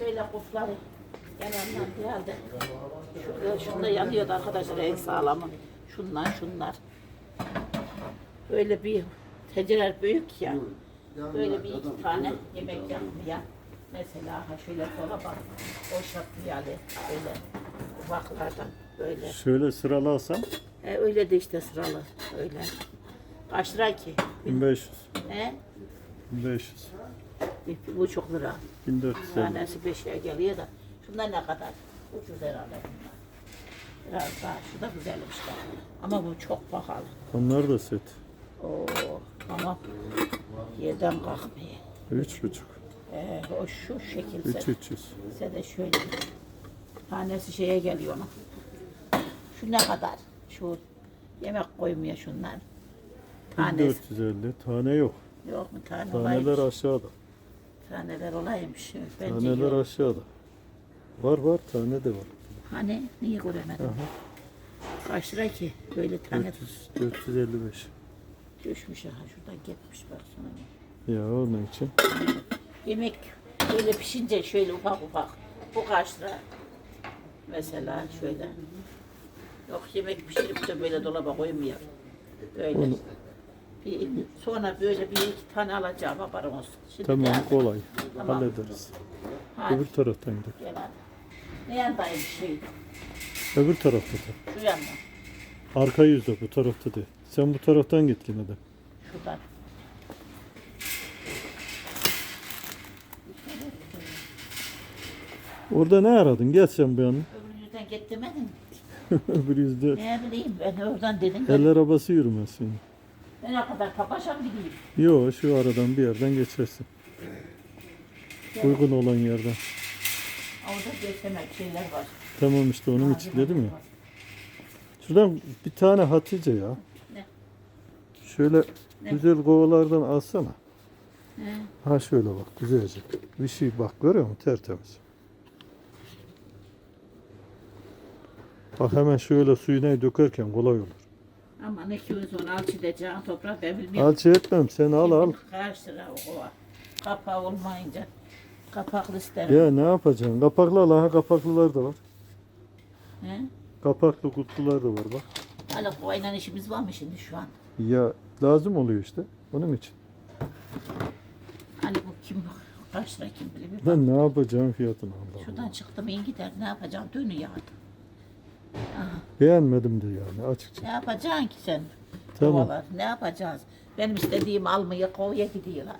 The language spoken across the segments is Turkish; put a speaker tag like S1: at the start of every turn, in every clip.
S1: Şöyle kufları yanından geldi. Şurada, şurada yanıyordu arkadaşlar en sağlamı. Şundan şunlar. Böyle bir tencereler büyük ya. Böyle bir iki tane yemek yapmaya. Mesela ha şöyle sola bak. O şapkayalı böyle ufaklardan böyle.
S2: Şöyle sıralasam
S1: E, öyle de işte sıralı öyle. Kaç lira ki?
S2: 1500.
S1: He?
S2: 1500.
S1: Bir, buçuk lira.
S2: 1450.
S1: Tanesi beşe geliyor da. Şunlar ne kadar? Ucuz herhalde bunlar. Biraz daha şu da güzelmiş de. Ama bu çok pahalı.
S2: Onlar da set.
S1: Oo, ama yerden kalkmıyor.
S2: 3,5.
S1: Ee, o şu şekilde.
S2: 3300.
S1: Size de şöyle. Tanesi şeye geliyor onun. Şu ne kadar? Şu yemek koymuyor şunlar. Tanesi.
S2: 1450. Tane yok.
S1: Yok mu tane
S2: Taneler aşağıda.
S1: Taneler olaymış. Bence
S2: Taneler
S1: yok.
S2: aşağıda. Var var tane de var.
S1: Hani niye göremedim?
S2: Aha.
S1: Kaç lira ki? Böyle tane
S2: 400, 455.
S1: düşmüş aha şuradan gitmiş baksana.
S2: Ya onun için.
S1: Yemek böyle pişince şöyle ufak ufak. Bu kaç lira? Mesela şöyle. Yok yemek pişirip de böyle dolaba koymuyor. Böyle.
S2: Onu-
S1: Bir, sonra böyle bir iki tane alacağım haberin olsun. Şimdi
S2: Tamam
S1: de-
S2: kolay.
S1: Tamam.
S2: Hallederiz.
S1: Hadi,
S2: Öbür taraftan gidelim.
S1: gel hadi. Ne yandayım şey?
S2: Öbür tarafta da.
S1: Şu yandan.
S2: Arka yüzde bu tarafta değil. Sen bu taraftan git yine de.
S1: Şuradan.
S2: Orada ne aradın? Gel sen bir yana.
S1: Öbür yüzden git demedin mi?
S2: Öbür yüzde.
S1: Ne bileyim ben oradan dedim.
S2: El
S1: Ben,
S2: arabası yürümesin.
S1: Ben ne kadar kapaşam gideyim.
S2: Yo şu aradan bir yerden geçersin. Uygun olan yerden.
S1: Orada geçemek şeyler var.
S2: Tamam işte onun için dedim ya. Şuradan bir tane Hatice ya.
S1: Ne?
S2: Şöyle
S1: Ne?
S2: güzel kovalardan alsana.
S1: He.
S2: Ha şöyle bak güzelce. Bir şey bak görüyor musun? Tertemiz. Bak hemen şöyle suyuna dökerken kolay olur.
S1: Ama ne ki onu alçıdacağım toprak ben bilmiyorum.
S2: Alçı etmem sen al al.
S1: Kaç lira o kova. Kapağı olmayınca kapaklı isterim.
S2: Ya ne yapacaksın? Kapaklı al. Ha kapaklılar da var.
S1: He?
S2: Kapaklı kutular da var bak.
S1: Hala kovayla işimiz var mı şimdi şu an?
S2: Ya lazım oluyor işte. Onun için.
S1: Hani bu kim kaç lira kim bilir.
S2: Ben ne yapacağım fiyatını Allah.
S1: Şuradan çıktım iyi gider ne yapacağım dönüyor.
S2: Beğenmedim de yani açıkça.
S1: Ne yapacaksın ki sen?
S2: Tamam.
S1: Kovalar. Ne yapacağız? Benim istediğim almaya kovaya gidiyorlar.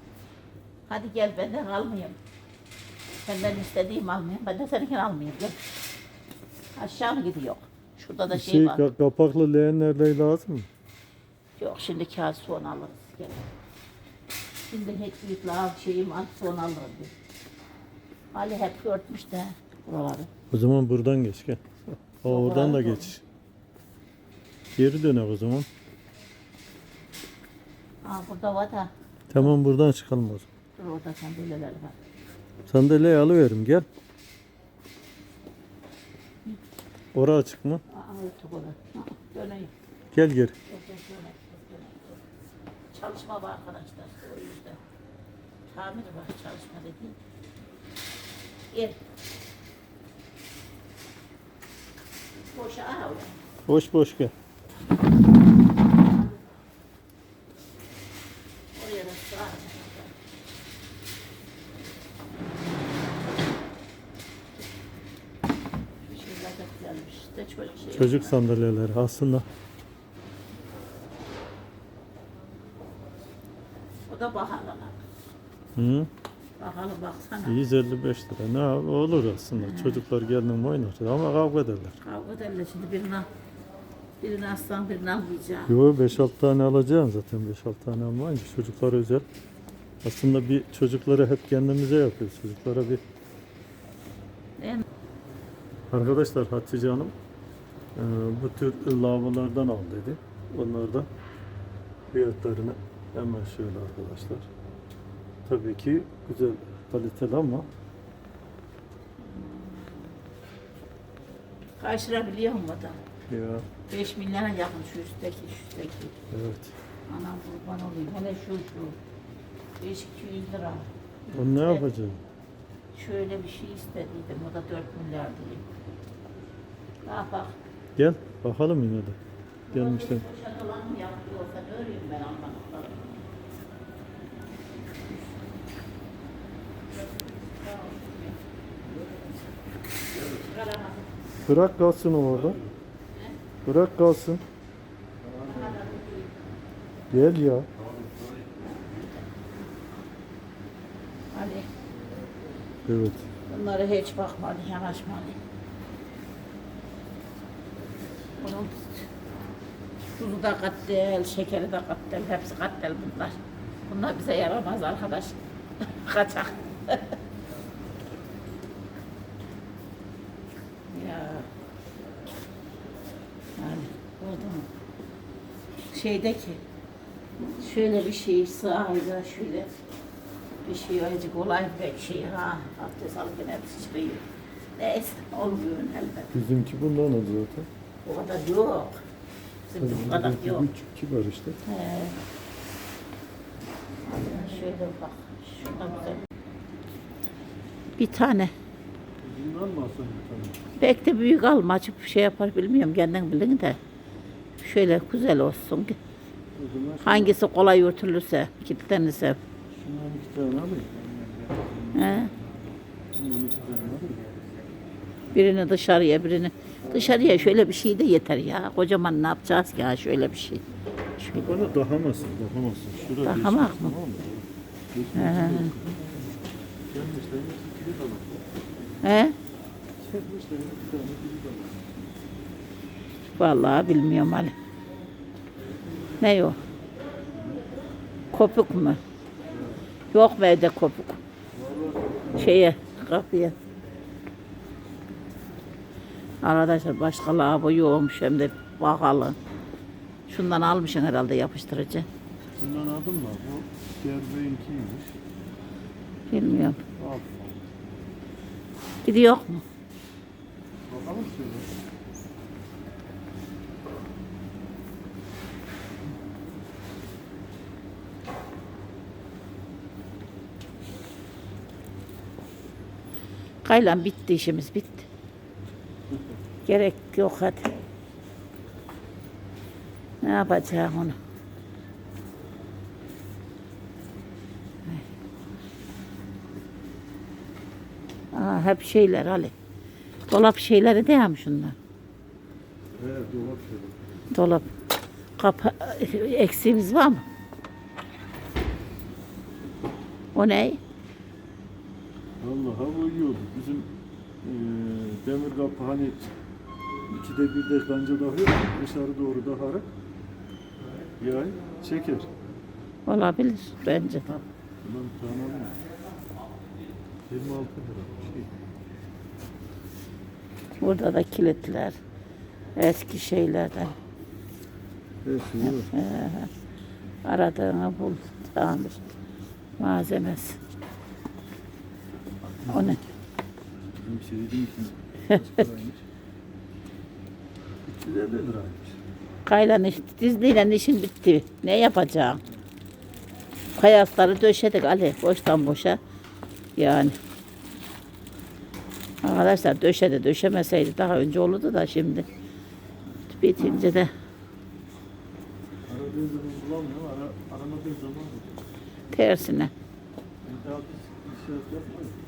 S1: Hadi gel benden almayayım. Senden istediğim almayayım. Ben de seninkini almayayım. Gel. Aşağı mı gidiyor? Şurada da şey,
S2: Şey
S1: var.
S2: ka- kapaklı leğenlerle lazım mı?
S1: Yok şimdi kağıt son alırız. Gel. Şimdi hiç büyükle al şeyim al son alırız. biz. Ali hep örtmüş de buraları.
S2: O zaman buradan geç gel. Ha, oradan da geç. Geri dönek o zaman.
S1: Aa burada var da.
S2: Tamam buradan çıkalım o zaman.
S1: Dur orada sandalyeler var.
S2: Sandalyeyi alıverim gel. Ora açık mı?
S1: Aa burada. Aa, Döneyim.
S2: Gel geri.
S1: Yok, yok, yok, yok. Çalışma var arkadaşlar o yüzden. Tamir var çalışma dediğim. Gel. Boşa al oraya.
S2: Boş boş gel.
S1: Oraya da sığar. Bir şeyler de güzelmiş. De çocuk şey.
S2: Çocuk sandalyeleri aslında.
S1: O da pahalı.
S2: Hı?
S1: Pahalı baksana.
S2: 155 lira. Ne olur aslında. Çocuklar geldi mi oynar ama kavga ederler.
S1: Kavga ederler şimdi birine. Birini aslan birini almayacağım.
S2: Yo 5-6 tane alacaksın zaten 5-6 tane almayınca çocuklar özel. Aslında bir çocukları hep kendimize yapıyoruz. Çocuklara bir
S1: En
S2: Arkadaşlar Hatice Hanım e, bu tür lavalardan al dedi. Onlardan fiyatlarını hemen şöyle arkadaşlar. Tabii ki güzel kaliteli ama
S1: kaç lira biliyor musun adam?
S2: ya
S1: 5 milyara yakın şu üstteki, şu üstteki.
S2: evet.
S1: Anam kurban olayım. Hele şu şu. 5 200 lira.
S2: Onu ne yapacağım?
S1: Şöyle bir şey istediydim. O da 4 milyar diye. Daha bak.
S2: Gel bakalım yine de. Gelmişler.
S1: Şakalan mı yaptı olsa ne öreyim ben anlamadım.
S2: Bırak kalsın o orada. Bırak kalsın. Gel ya.
S1: Hani
S2: Evet.
S1: bunlara hiç bakmadı, yanaşmadı. Bunun tuzu da kattel, şekeri de kattel, hepsi kattel bunlar. Bunlar bize yaramaz arkadaş. Kaçak. ya. Yani oldu mu? Şeydeki şöyle bir şey sahilde şöyle bir şey acık olay bir şey ha abdest alırken hepsi çıkıyor. Neyse olmuyor elbette.
S2: Bizimki bundan adı zaten.
S1: O kadar yok. Bizim bu kadar
S2: Bizimki
S1: yok.
S2: küçük kibar işte.
S1: He. Şöyle bak. Şuna. Bir tane.
S2: Bundan mı alsın bir tane?
S1: Pek de büyük alma. Açıp şey yapar bilmiyorum. Kendin bilin de. Şöyle güzel olsun. ki. Hangisi kolay yürütülürse, kilitlenirse.
S2: şundan iki tane alayım.
S1: He. Birini dışarıya, birini dışarıya şöyle bir şey de yeter ya. Kocaman ne yapacağız ya şöyle bir şey. Şöyle.
S2: Bana dahamasın, dahamasın. Şurada
S1: Dahamak mı? He. He?
S2: Çekmişler, iki tane kilit alalım.
S1: Vallahi bilmiyorum Ali. Ne o? Kopuk mu? Yok mu evde kopuk? Şeye, kapıya. Arkadaşlar başka lavabo yokmuş hem de bakalım. Şundan almışsın herhalde yapıştırıcı.
S2: Bundan aldın mı? Bu Gerbeğinkiymiş.
S1: Bilmiyorum.
S2: Al.
S1: Gidiyor mu?
S2: Bakalım şöyle.
S1: Kaylan bitti işimiz bitti. Gerek yok hadi. Ne yapacağım onu? Aa, hep şeyler Ali. Dolap şeyleri değil mi şunlar?
S2: Evet, dolap şöyle.
S1: Dolap. Kapa eksiğimiz var mı? O ne?
S2: Vallahi oldu. Bizim eee demir kapı hani ikide bir de kanca takıyor ya, dışarı doğru dakarak yay çeker.
S1: Olabilir bence.
S2: Bundan bir tane alayım. 26 lira şey.
S1: Burada da kilitler. Eski şeylerden.
S2: Şey var.
S1: Aradığını bul. Tamir. Malzemesi. O ne?
S2: Bizim şey değil ki. Kaç paraymış? 350 liraymış.
S1: Kaylan iş, dizliyle işin bitti. Ne yapacağım? Kayasları döşedik Ali. Boştan boşa. Yani. Arkadaşlar döşedi. Döşemeseydi daha önce olurdu da şimdi. Bitince de
S2: Aradığın zaman bulamıyorum. Ara, aramadığın zaman buluyor.
S1: tersine.
S2: Bir daha bir şey.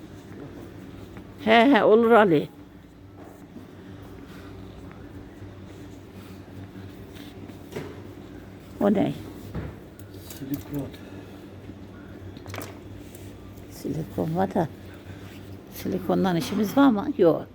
S1: He he olur Ali. O ne?
S2: Silikon.
S1: Silikon var da. Silikondan işimiz var mı? Yok.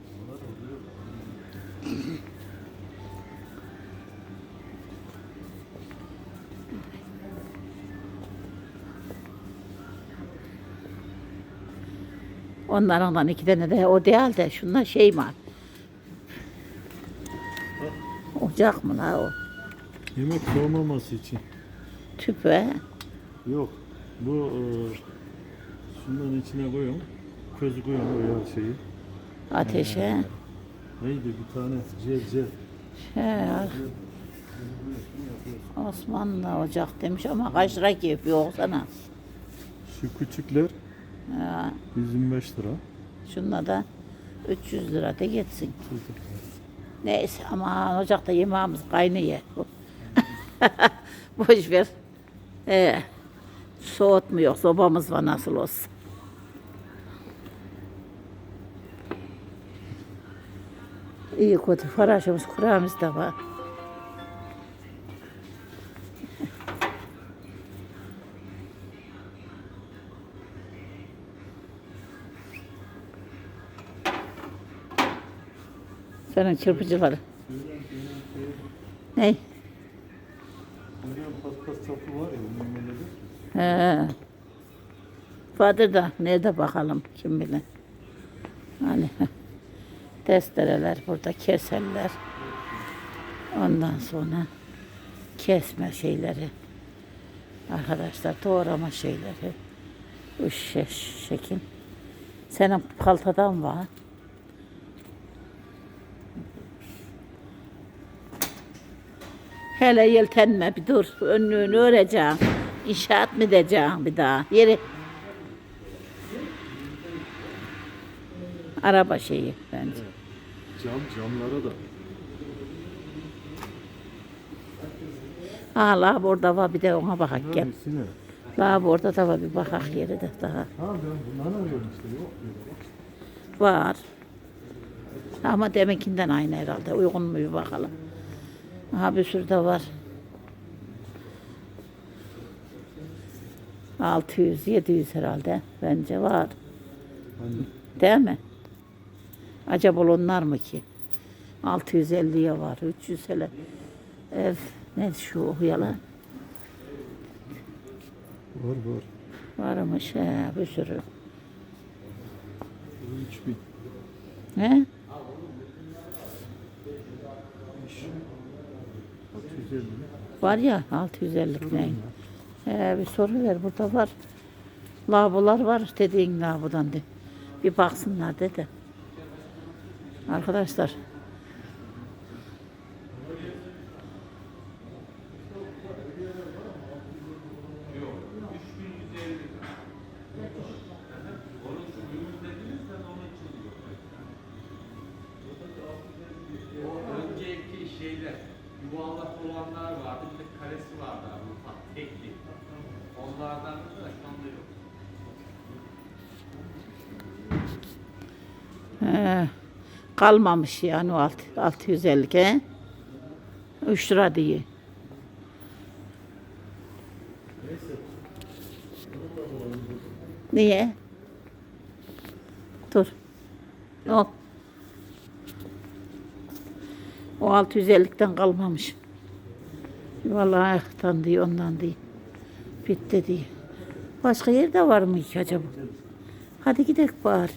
S1: Onlardan iki tane de o değil de şunlar şey var. Ocak mı la o?
S2: Yemek soğumaması için.
S1: Tüpe.
S2: Yok. Bu e, şundan içine koyuyorum. Közü koyuyorum o şeyi.
S1: Ateşe.
S2: Neydi bir tane cel.
S1: He, Osmanlı ocak demiş ama kaç lira yapıyor sana?
S2: Şu küçükler
S1: Ha,
S2: 125 lira.
S1: Şunla da 300 lira da geçsin. Neyse aman ocakta yemeğimiz kaynıyor. Boş ver. Ee, soğutmuyor. Sobamız var nasıl olsun. İyi kötü faraşımız kuramız da var. Senin çırpıcıları. Ne?
S2: Paspas var ya önünde.
S1: He. Vardır da nerede bakalım kim bilir. Hani testereler burada keserler. Ondan sonra kesme şeyleri. Arkadaşlar doğrama şeyleri. Bu şe- şekil. Senin paltadan var. Hele yeltenme bir dur. Önlüğünü öreceğim. İnşaat mı edeceğim bir daha? Yeri. Araba şeyi bence.
S2: Cam camlara da.
S1: Ha la burada var bir de ona bakak gel.
S2: Hangisine?
S1: Burada da var bir bakak yeri de daha.
S2: Ha ben bundan arıyorum işte yok diyor.
S1: Var. Ama deminkinden aynı herhalde. Uygun mu bir bakalım. Aha bir sürü de var. 600, 700 herhalde. Bence var.
S2: Hani
S1: Değil mi? Acaba onlar mı ki? 650'ye var, 300 hele. Ev, ne şu yalan?
S2: var var.
S1: Varmış he, bir sürü.
S2: Bu 3000.
S1: He?
S2: 650 mi?
S1: Var ya 650 ne? He, bir soru ver burada var. Lavabolar var dediğin lavabodan de. Bir baksınlar dedi. Arkadaşlar. Kalmamış yani o alt- 650 he? 3 lira diye. Niye? Dur. O. O 650'den kalmamış. Vallahi ayaktan diye ondan diye. Bitti diye. Başka yerde var mı ki acaba? Hadi gidelim bari.